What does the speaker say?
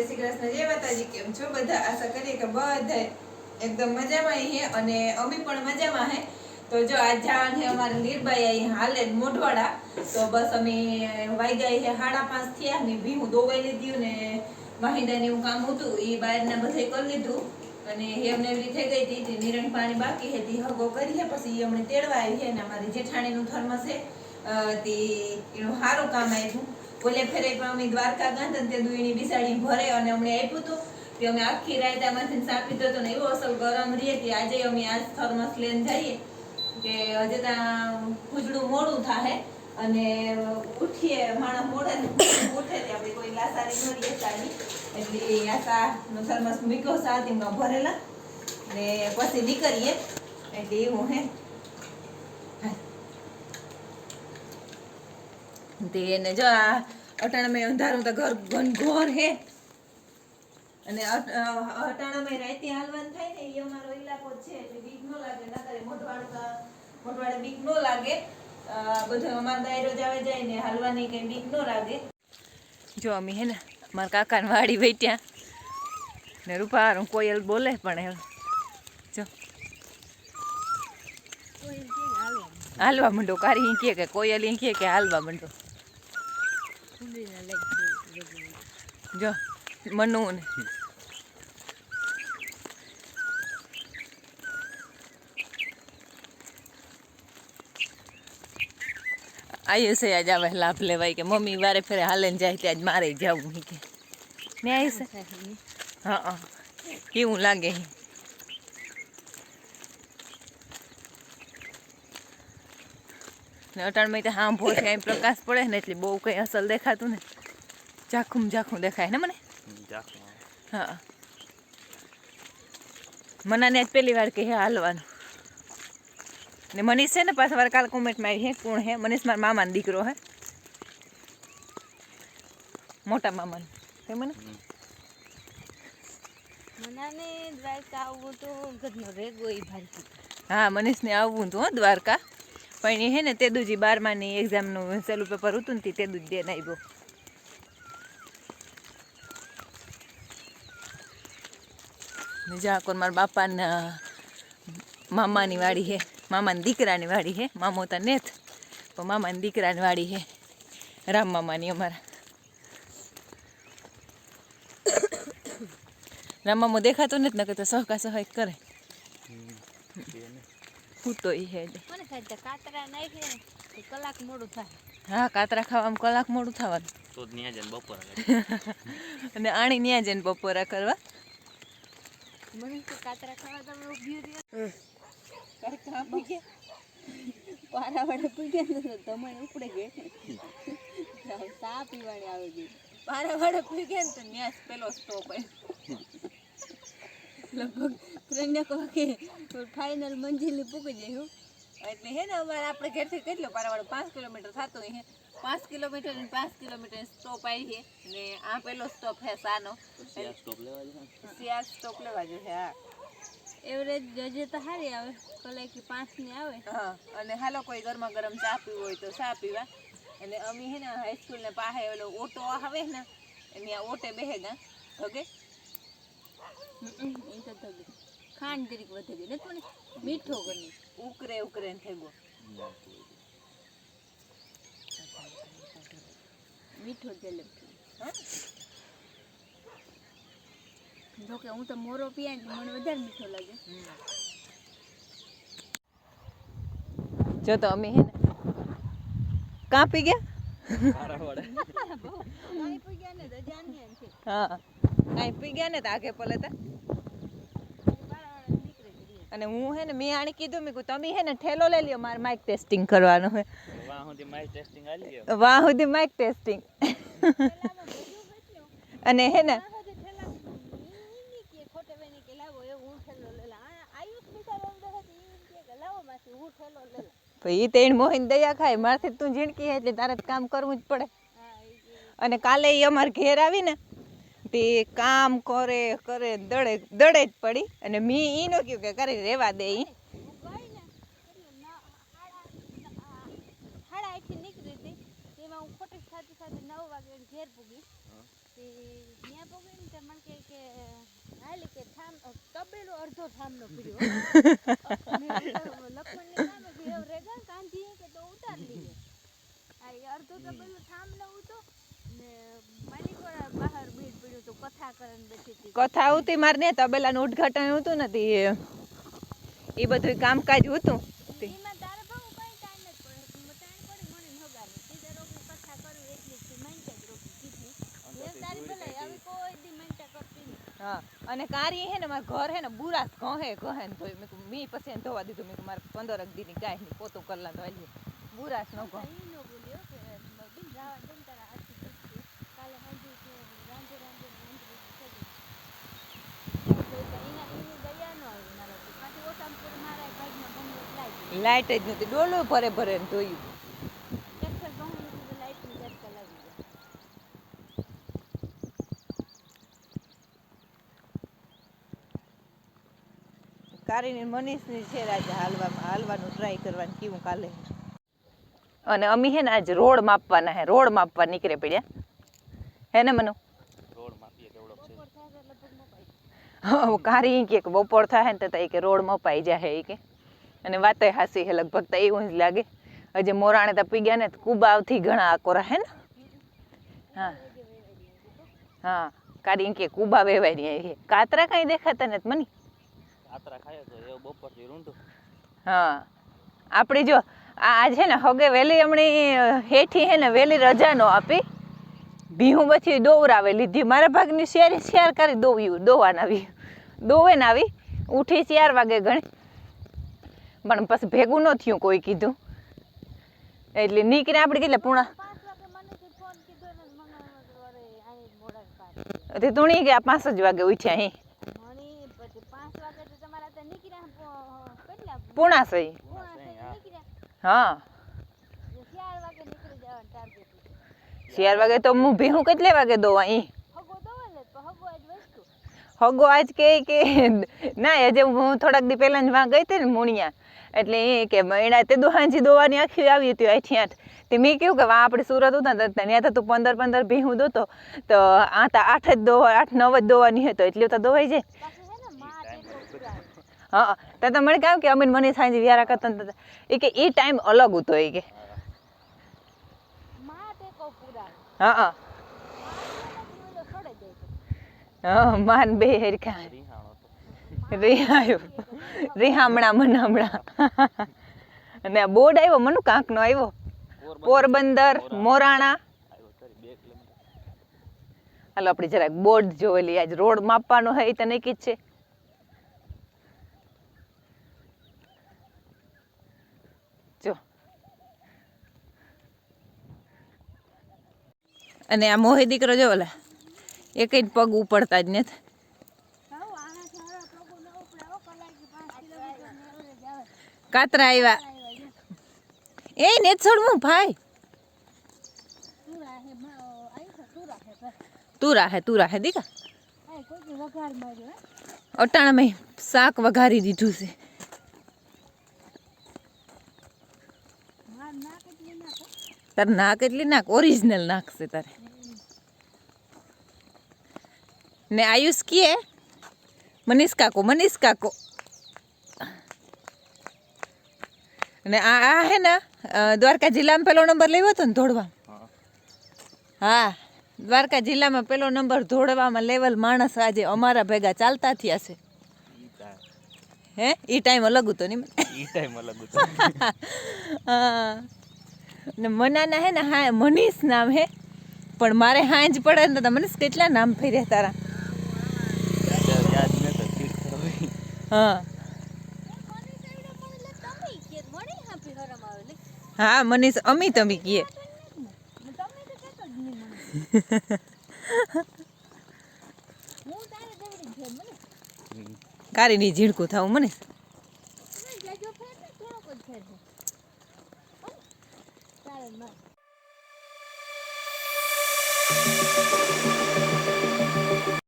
જય શ્રી જય માતાજી કેમ છો બધા? આશા કરીએ કે બધા એકદમ મજામાં હે અને અમે પણ મજામાં હે. તો જો આજ જવાનું છે અમારે નીરબાઈ અહીં હાલે મોઢવાડા. તો બસ અમે વાગ્યા હે સાડા પાંચ થયા ને ભીહું દોવાઈ લીધું ને વાહિંદાને એવું કામ હતું એ બહારના બધે કરી લીધું. અને એમને એવી થઈ ગઈ હતી, નિરણ પાણી બાકી હતી હગો કરીએ પછી અમને તેડવા આવી છે ને અમારી જેઠાણીનું થર્મસ છે. તે એનું સારું કામ આવ્યું ઓલે ફેરે પણ અમે દ્વારકા ગયા હતા તે દુઈની બિસાડી ભરે અને અમને આપ્યું હતું તે અમે આખી રાત આમાંથી ચા પીધો હતો એવો અસલ ગરમ રહીએ હતી આજે અમે આજ થર્મસ લઈને જઈએ કે હજે ત્યાં ખુજડું મોડું થાય અને ઉઠીએ, માણસ મોડે ઉઠે તે આપણે કોઈ લાસારી કરીએ સારી એટલે આશા નો થર્મસ મીકો સાતીમાં ભરેલા. ને પછી નીકળીએ. એટલે એવું હે. તે એને જો આ અટાણામાં અંધારું તો ઘર ઘનઘોર હે. અને અટાણામાં રાતે હાલવાનું થાય ને એ અમારો ઇલાકો છે એટલે બીક ન લાગે ના મોઢવાડ તો- મોઢવાડે બીક ન લાગે. બધું અમારા દાયરો જ આવે જાય ને હાલવાની કંઈ બીક ન લાગે. જો અમે હે ને મારા કાકાની વાડી બેઠ્યા. ને રૂપારું કોયલ બોલે પણ જો. હાલવા માંડો કારી કે કોયલ કે હાલવા માંડો. જો મનુ ને આયુષે આજ આવે લાભ લેવાય કે મમ્મી વારે ફેરે હાલે જાય ત્યાં મારે જવું કે ને આયુષે હા હા. કેવું લાગે ને અટાણમાં તો આંભો છે કાંઈ પ્રકાશ પડે ને એટલે બહુ કંઈ અસલ દેખાતું ને ઝાખું ઝાખું દેખાય ને મને? હા. મનાને આજ પહેલી વાર કહે હે હાલવાનું. ને મનીષ છે ને પાછા વાર કાલ કોમેન્ટમાં આવી હે કોણ હે? મનીષ મારા મામાનો દીકરો હે. મોટા મામાનો. હે મને? મનાને દ્વારકા આવવું તો હા મનીષને આવવું હતું હો દ્વારકા. પણ એ હે ને તે દુજી બારમાની એક્ઝામનું સેલું પેપર હતું ને તે તેદુજ દેન આવ્યો ને જા કોણ મારા બાપાના મામાની વાડી હે મામાની દીકરાની વાડી હે મામો તા નેથ પણ મામાની દીકરાની વાડી હે રામ મામાની અમારા. રામ મામો દેખાતો નથી નકર તો સહકા સહાય કરે પૂતો ઈ હે મને કાતરા નાખે તો કલાક મોડું થાય. હા કાતરા ખાવામાં કલાક મોડું થવાનું. તો જ ન્યા જઈને બપોરા અને આણી ન્યા જઈને બપોરા કરવા. મને તો કાતરા ખાવા તમે પારા વાળે પૂગ્યા ને તો તમારે ઉપડે ગઈ. ચા પીવાની આવી ગઈ પારાવાળા પી ગયા ને તો ન્યા પેલો સ્ટોપ લગભગ ત્રણ વાગે ફાઇનલ મંજિલે પૂગી જાય હું. એટલે હે ને અમારે આપણે ઘેરથી કેટલો પારાવાળો પાંચ કિલોમીટર થતો હે. પાંચ કિલોમીટર ને પાંચ કિલોમીટર સ્ટોપ આવી છે ને આ પેલો સ્ટોપ હે સાનો. સ્ટોપ લેવા સિયાર સ્ટોપ લેવા જો છે હા. એવરેજ જજે તો સારી આવે કલાકી પાંચની આવે. હા અને હાલો કોઈ ગરમા ગરમ ચા પીવું હોય તો ચા પીવા. અને અમે હે ને હાઈસ્કૂલ ને પાસે ઓલો ઓટો આવે ને એની આ ઓટે બેહે ગા ઓકે? એ તો ખાંડ જરીક વધે ગઈ નથી મને મીઠો કરી ઉકરે ઉકરે ને થઈ ગયો મીઠો જલેબ હા? જોકે હું તો મોરો પીયા ને તો મને વધારે મીઠો લાગે. જો તો અમે હે ને કાપી ગયા. કાંઈ પૂગ્યા ને તો જાણીએ એમ છે. હા. કાંઈ પી ગયા ને તો આગે પલે તા બારાવાળા નીકળે જ રહે. અને હું હે ને મેં આને કીધું મેં તમે હે ને ઠેલો લઈ લ્યો મારે માઇક ટેસ્ટિંગ કરવાનું હે. વાહ સુધી મારી ટેસ્ટિંગ આલી ગયો. વાહ સુધી માઇક ટેસ્ટિંગ અને હે ને એ તેણ મોહીન દયા ખાય મારથી તું જીણકી હે એટલે તારે કામ કરવું જ પડે. અને કાલે એ અમાર ઘેર આવી ને તે કામ કરે કરે દડે દડે જ પડી. અને મી ઈ કહ્યું કયું કે કરી રેવા દે ઈ. અડધો થામનો પીડ્યો. લખમણની સામે કે એવું રેગા કાંધી કે તો ઉતાર લીધે. આ એ અડધો તબેલો થામનો ઉતો હતી. કથા આવતી માર ને તબેલાનું ઉદઘાટન હતું નથી એ. બધું કામકાજ હતું અને કારી હે ને મારા ઘર હે ને બુરા કહે કહે ને ધોઈ મેં મી પછી એને ધોવા દીધું. મેં મારા પંદર એક દીની ગાયની પોતું કરલા તો હજી બુરાસ નો કહો ઈ નો બોલ્યો કે બિન રાવા દે ને તારા હાથથી પૂછજે. કાલે સાંજે કે રાંધે રાંધે ને ઊંધરી થઈ ગઈ. તો એના એની દયા ન આવી મારાથી. પાછી ઓસામપુર મારા ભાગમાં ગમે એટલા જ. લાઈટ જ નથી ડોલો ભરે ભરે ધોયું. કારીની મનીષની છે આજે હાલવામાં. હાલવાનું ટ્રાય કરવાનું કેવું કાલે? અને અમી હે ને આજ રોડ માપવાના હે. રોડ માપવા નીકળે પડ્યા. હે ને મનુ? રોડ કારી કે બપોર થાય ને તો કે રોડ મપાઈ જાય કે. અને વાતે હાસી હે લગભગ તો એવું જ લાગે. હજી મોરાણે તો પી ગયા ને કુબાવથી ઘણા આકોરા હે ને? હા. હા. કારી ઈ કે કુબા વેવાય રહ્યા કાતરા કઈ દેખાતા નથી મની? કાતરા ખાય તો એવું બપોરથી હા. આપણી જો આ આજ છે ને હગે વેલી હમણી હેઠી હે ને વેલી રજા નો આપી. ભીહું પછી દોવરાવે લીધી. મારા ભાગની શેરી શેર કરી દોવ્યું દોવાના આવી દોવે ને આવી. ઉઠી ચાર વાગે ગણી. પણ પછી ભેગું ન થયું કોઈ કીધું. એટલે નીકળે આપણે કેટલા પૂણા? તે તુણી ગયા પાંચ જ વાગે ઉઠ્યા અહીં પછી પાંચ વાગે તમારા નીકળ્યા પો- કેટલા પૂણા સહી હા ચાર વાગે તો હું ભેહું કેટલે વાગે દો અહીં હગો દવા લે તો હગો આજ વસ્તુ હગો આજ કે કે ના આજે હું થોડાક દી પહેલાં જ વાં ગઈ હતી ને મુણિયા. એટલે એ કે એના તે દોહાંજી દોવાની આખી આવી હતી આઠી આઠ. તે મેં કહ્યું કે વાં આપણે સુરત હતા ને ત્યાં તો તું પંદર પંદર ભીહું દોતો. તો આ તો આઠ જ દોવા આઠ નવ જ દોવાની હતો એટલે તો દોવાઈ જાય. હે તો તમે મને કહ્યું કે અમે મને સાંજે વ્યારા કરતા હતા એ કે એ ટાઈમ અલગ હતો એ કે. હા હા. હા માન બે હરખા રિહાયો. રિહામણા મનામણા. અને આ બોર્ડ આવ્યો મનુ કાંકનો આવ્યો? પોરબંદર. મોરાણા. હાલો આપણે જરાક બોર્ડ જોવેલી આજ રોડ માપવાનો હોય તને કી છે. જો. અને આ મોહી દીકરો જો ઓલા. એક જ પગ ઉપડતા જ નથી. કાતરા આવ્યા એ ને છોડવું ભાઈ. તું રાહે માં તું રાહે, દીકા. અટાણા અટાણામાં શાક વઘારી દીધું છે. તારે નાક એટલી નાક ઓરિજિનલ નાક છે તારે. ને આયુષ કીએ મનીષ કાકો મનીષ કાકો. ને આ આ હે ને દ્વારકા જિલ્લામાં પેલો નંબર લેવો હતો ને ધોળવા? હા દ્વારકા જિલ્લામાં પેલો નંબર ધોળવામાં લેવલ માણસ આજે અમારા ભેગા ચાલતા થયા છે. હે? એ ટાઈમ અલગ હતો નહીં એ ટાઈમ અલગ હતો. ને મનાના હે ને હા મનીષ નામ હે. પણ મારે હાંજ પડે ને તો મનીષ કેટલા નામ ફેર્યા તારા? હા. મને સાઈડે મને મને હા અમી કીએ તમે મને હું મને હમ. કારીની ઝીણકું થાવું, મનીષ. તમે જાજો ફેર ને થોડોક જ ફેર છે તારે